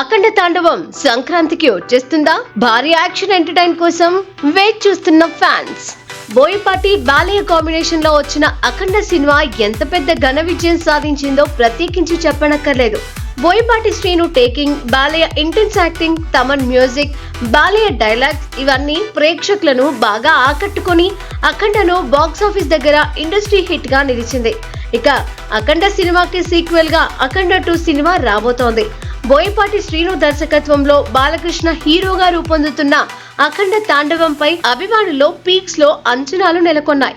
అఖండ తాండవం సంక్రాంతికి వచ్చేస్తుందా? భారీ యాక్షన్ ఎంటర్టైన్ కోసం వెయిట్ చూస్తున్న ఫ్యాన్స్. బోయపాటి బాలయ్య కాంబినేషన్లో వచ్చిన అఖండ సినిమా ఎంత పెద్ద ఘన విజయం సాధించిందో ప్రత్యేకించి చెప్పనక్కర్లేదు. Boyapati Srinu taking Balayya intense acting Thaman music Balayya dialogues ఇవన్నీ ప్రేక్షకులను బాగా ఆకట్టుకొని అఖండను బాక్స్ ఆఫీస్ దగ్గర ఇండస్ట్రీ హిట్గా నిలిచింది. ఇక అఖండ సినిమాకి సీక్వెల్గా అఖండ టూ సినిమా రాబోతోంది. బోయపాటి శ్రీను దర్శకత్వంలో బాలకృష్ణ హీరోగా రూపొందుతున్న అఖండ తాండవంపై అభిమానుల్లో పీక్స్లో అంచనాలు నెలకొన్నాయి.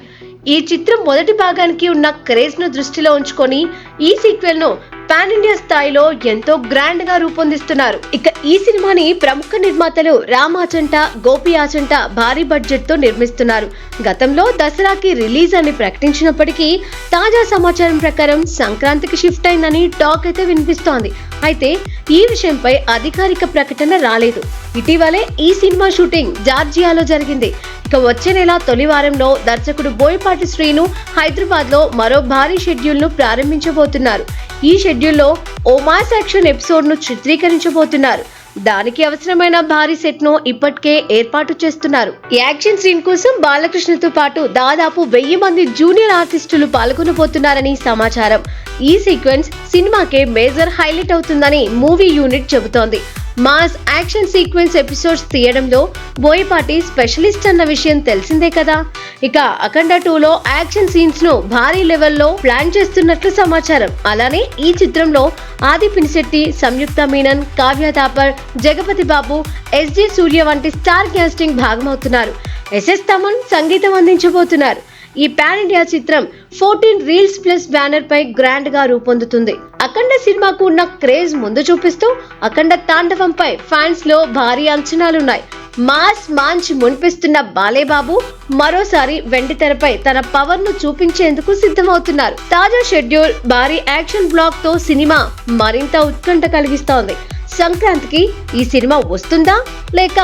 ఈ చిత్రం మొదటి భాగానికి ఉన్న క్రేజ్ను దృష్టిలో ఉంచుకొని ఈ సీక్వెల్ను పాన్ ఇండియా స్థాయిలో ఎంతో గ్రాండ్గా రూపొందిస్తున్నారు. ఇక ఈ సినిమాని ప్రముఖ నిర్మాతలు రామ్ ఆచంట గోపి ఆచంట భారీ బడ్జెట్తో నిర్మిస్తున్నారు. గతంలో దసరాకి రిలీజ్ అని ప్రకటించినప్పటికీ తాజా సమాచారం ప్రకారం సంక్రాంతికి షిఫ్ట్ అయిందని టాక్ అయితే వినిపిస్తోంది. అయితే ఈ విషయంపై అధికారిక ప్రకటన రాలేదు. ఇటీవలే ఈ సినిమా షూటింగ్ జార్జియాలో జరిగింది. ఇక వచ్చే నెల తొలి వారంలో దర్శకుడు బోయపాటి శ్రీను హైదరాబాద్లో మరో భారీ షెడ్యూల్ను ప్రారంభించబోతున్నారు. ఈ షెడ్యూల్లో ఓ మాస్ యాక్షన్ ఎపిసోడ్ను చిత్రీకరించబోతున్నారు. దానికి అవసరమైన భారీ సెట్ను ఇప్పటికే ఏర్పాటు చేస్తున్నారు. ఈ యాక్షన్ సీన్ కోసం బాలకృష్ణతో పాటు దాదాపు వెయ్యి మంది జూనియర్ ఆర్టిస్టులు పాల్గొనబోతున్నారని సమాచారం. ఈ సీక్వెన్స్ సినిమాకే మేజర్ హైలైట్ అవుతుందని మూవీ యూనిట్ చెబుతోంది. మాస్ యాక్షన్ సీక్వెన్స్ ఎపిసోడ్స్ తీయడంలో బోయపాటి స్పెషలిస్ట్ అన్న విషయం తెలిసిందే కదా. ఇక అఖండ టూలో యాక్షన్ సీన్స్ను భారీ లెవెల్లో ప్లాన్ చేస్తున్నట్లు సమాచారం. అలానే ఈ చిత్రంలో ఆది పినిశెట్టి సంయుక్త మీనన్ కావ్య థాపర్ జగపతి బాబు ఎస్జి సూర్య వంటి స్టార్ క్యాస్టింగ్ భాగమవుతున్నారు. ఎస్ఎస్ తమన్ సంగీతం అందించబోతున్నారు. ఈ పాన్ ఇండియా చిత్రం ఫోర్టీన్ రీల్స్ ప్లస్ బ్యానర్ పై గ్రాండ్గా రూపొందుతుంది. అఖండ సినిమాకు ఉన్న క్రేజ్ ముందు చూపిస్తూ అఖండ తాండవంపై ఫ్యాన్స్లో భారీ అంచనాలున్నాయి. మాస్ మాంచ్ మునిపిస్తున్న బాలేబాబు మరోసారి వెండి తెరపై తన పవర్ను చూపించేందుకు సిద్ధమవుతున్నారు. తాజా షెడ్యూల్ భారీ యాక్షన్ బ్లాక్తో సినిమా మరింత ఉత్కంఠ కలిగిస్తోంది. సంక్రాంతికి ఈ సినిమా వస్తుందా? లేక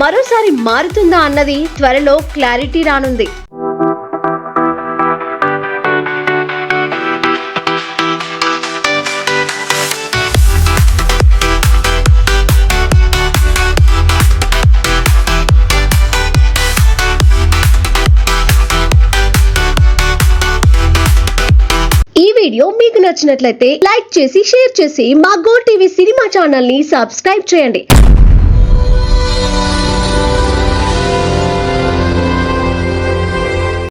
మరోసారి మారుతుందా అన్నది త్వరలో క్లారిటీ రానుంది. నచ్చినట్లయితే లైక్ చేసి షేర్ చేసి మా గో టీవీ సినిమా ఛానల్ని సబ్స్క్రైబ్ చేయండి.